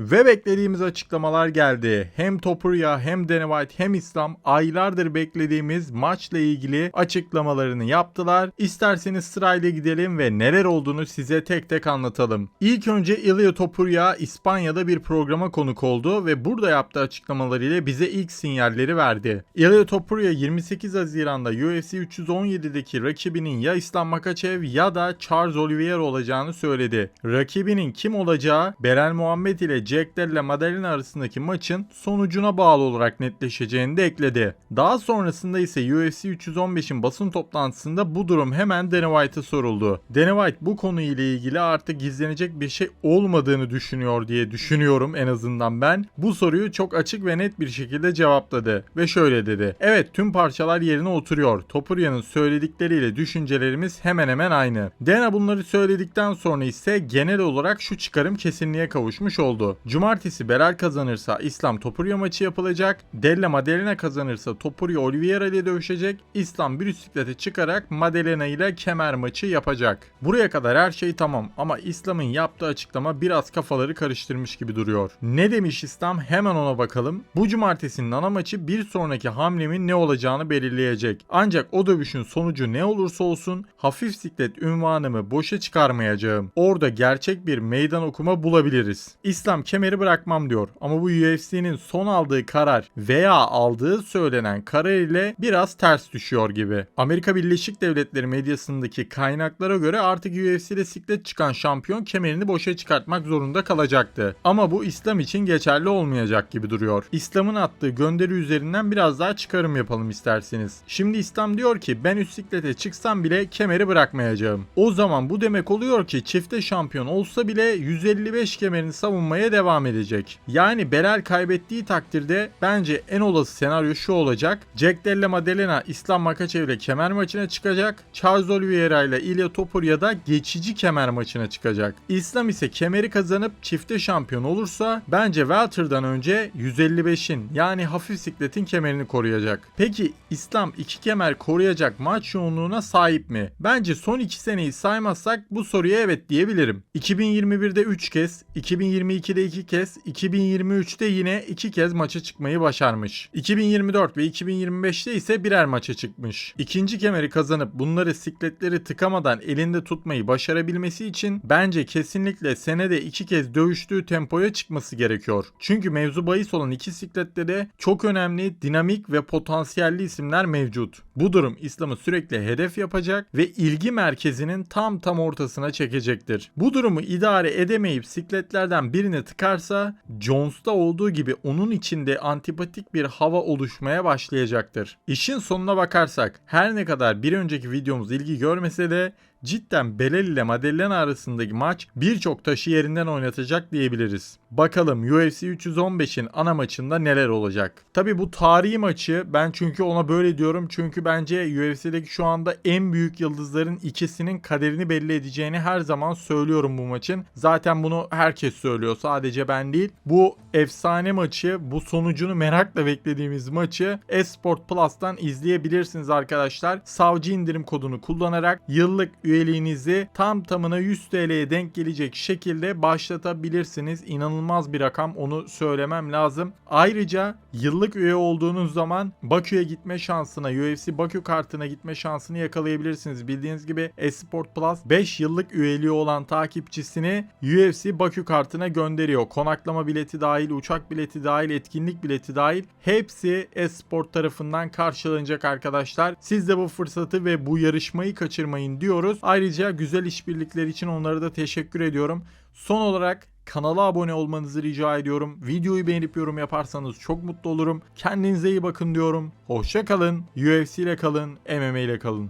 Ve beklediğimiz açıklamalar geldi. Hem Topuria hem Dana White hem İslam aylardır beklediğimiz maçla ilgili açıklamalarını yaptılar. İsterseniz sırayla gidelim ve neler olduğunu size tek tek anlatalım. İlk önce Ilya Topuria İspanya'da bir programa konuk oldu ve burada yaptığı açıklamalarıyla bize ilk sinyalleri verdi. Ilya Topuria 28 Haziran'da UFC 317'deki rakibinin ya İslam Makachev ya da Charles Oliveira olacağını söyledi. Rakibinin kim olacağı Berel Muhammed ile Jack Della Maddalena arasındaki maçın sonucuna bağlı olarak netleşeceğini de ekledi. Daha sonrasında ise UFC 315'in basın toplantısında bu durum hemen Dana White'a soruldu. Dana White bu konuyla ilgili artık gizlenecek bir şey olmadığını düşünüyor diye düşünüyorum en azından ben. Bu soruyu çok açık ve net bir şekilde cevapladı ve şöyle dedi. Evet tüm parçalar yerine oturuyor. Topuria'nın söyledikleriyle düşüncelerimiz hemen hemen aynı. Dana bunları söyledikten sonra ise genel olarak şu çıkarım kesinliğe kavuşmuş oldu. Cumartesi Beral kazanırsa İslam Topuria maçı yapılacak. Della Maddalena kazanırsa Topuria Oliveira ile dövüşecek. İslam bir bisiklete çıkarak Maddalena ile kemer maçı yapacak. Buraya kadar her şey tamam ama İslam'ın yaptığı açıklama biraz kafaları karıştırmış gibi duruyor. Ne demiş İslam hemen ona bakalım. Bu cumartesinin ana maçı bir sonraki hamlemin ne olacağını belirleyecek. Ancak o dövüşün sonucu ne olursa olsun hafif siklet ünvanımı boşa çıkarmayacağım. Orada gerçek bir meydan okuma bulabiliriz. İslam kemeri bırakmam diyor ama bu UFC'nin son aldığı karar veya aldığı söylenen karar ile biraz ters düşüyor gibi. Amerika Birleşik Devletleri medyasındaki kaynaklara göre artık UFC'de siklet çıkan şampiyon kemerini boşa çıkartmak zorunda kalacaktı. Ama bu İslam için geçerli olmayacak gibi duruyor. İslam'ın attığı gönderi üzerinden biraz daha çıkarım yapalım isterseniz. Şimdi İslam diyor ki ben üst siklete çıksam bile kemeri bırakmayacağım. O zaman bu demek oluyor ki çifte şampiyon olsa bile 155 kemerini savunmaya devam edecek. Yani Belal kaybettiği takdirde bence en olası senaryo şu olacak. Jack Della Maddalena İslam Makachev ile kemer maçına çıkacak. Charles Oliveira ile Ilya Topuria da geçici kemer maçına çıkacak. İslam ise kemeri kazanıp çifte şampiyon olursa bence Welter'dan önce 155'in yani hafif sikletin kemerini koruyacak. Peki İslam iki kemer koruyacak maç yoğunluğuna sahip mi? Bence son iki seneyi saymazsak bu soruya evet diyebilirim. 2021'de 3 kez, 2022'de 2 kez, 2023'te yine 2 kez maça çıkmayı başarmış. 2024 ve 2025'te ise birer maça çıkmış. İkinci kemeri kazanıp bunları sikletleri tıkamadan elinde tutmayı başarabilmesi için bence kesinlikle senede 2 kez dövüştüğü tempoya çıkması gerekiyor. Çünkü mevzu bahis olan iki siklette de çok önemli, dinamik ve potansiyelli isimler mevcut. Bu durum İslam'ı sürekli hedef yapacak ve ilgi merkezinin tam tam ortasına çekecektir. Bu durumu idare edemeyip sikletlerden birini tıkarsa Jones'ta olduğu gibi onun içinde antipatik bir hava oluşmaya başlayacaktır. İşin sonuna bakarsak her ne kadar bir önceki videomuz ilgi görmese de cidden Belal ile Maddalena arasındaki maç birçok taşı yerinden oynatacak diyebiliriz. Bakalım UFC 315'in ana maçında neler olacak. Tabi bu tarihi maçı ben çünkü ona böyle diyorum çünkü bence UFC'deki şu anda en büyük yıldızların ikisinin kaderini belli edeceğini her zaman söylüyorum bu maçın. Zaten bunu herkes söylüyor sadece ben değil. Bu efsane maçı bu sonucunu merakla beklediğimiz maçı Esport Plus'tan izleyebilirsiniz arkadaşlar. Savcı indirim kodunu kullanarak yıllık üyeliğinizi tam tamına 100 TL'ye denk gelecek şekilde başlatabilirsiniz. İnanılmaz bir rakam onu söylemem lazım. Ayrıca yıllık üye olduğunuz zaman Bakü'ye gitme şansına, UFC Bakü kartına gitme şansını yakalayabilirsiniz. Bildiğiniz gibi Esport Plus 5 yıllık üyeliği olan takipçisini UFC Bakü kartına gönderiyor. Konaklama bileti dahil, uçak bileti dahil, etkinlik bileti dahil hepsi Esport tarafından karşılanacak arkadaşlar. Siz de bu fırsatı ve bu yarışmayı kaçırmayın diyoruz. Ayrıca güzel işbirlikleri için onlara da teşekkür ediyorum. Son olarak kanala abone olmanızı rica ediyorum. Videoyu beğenip yorum yaparsanız çok mutlu olurum. Kendinize iyi bakın diyorum. Hoşça kalın. UFC ile kalın. MMA ile kalın.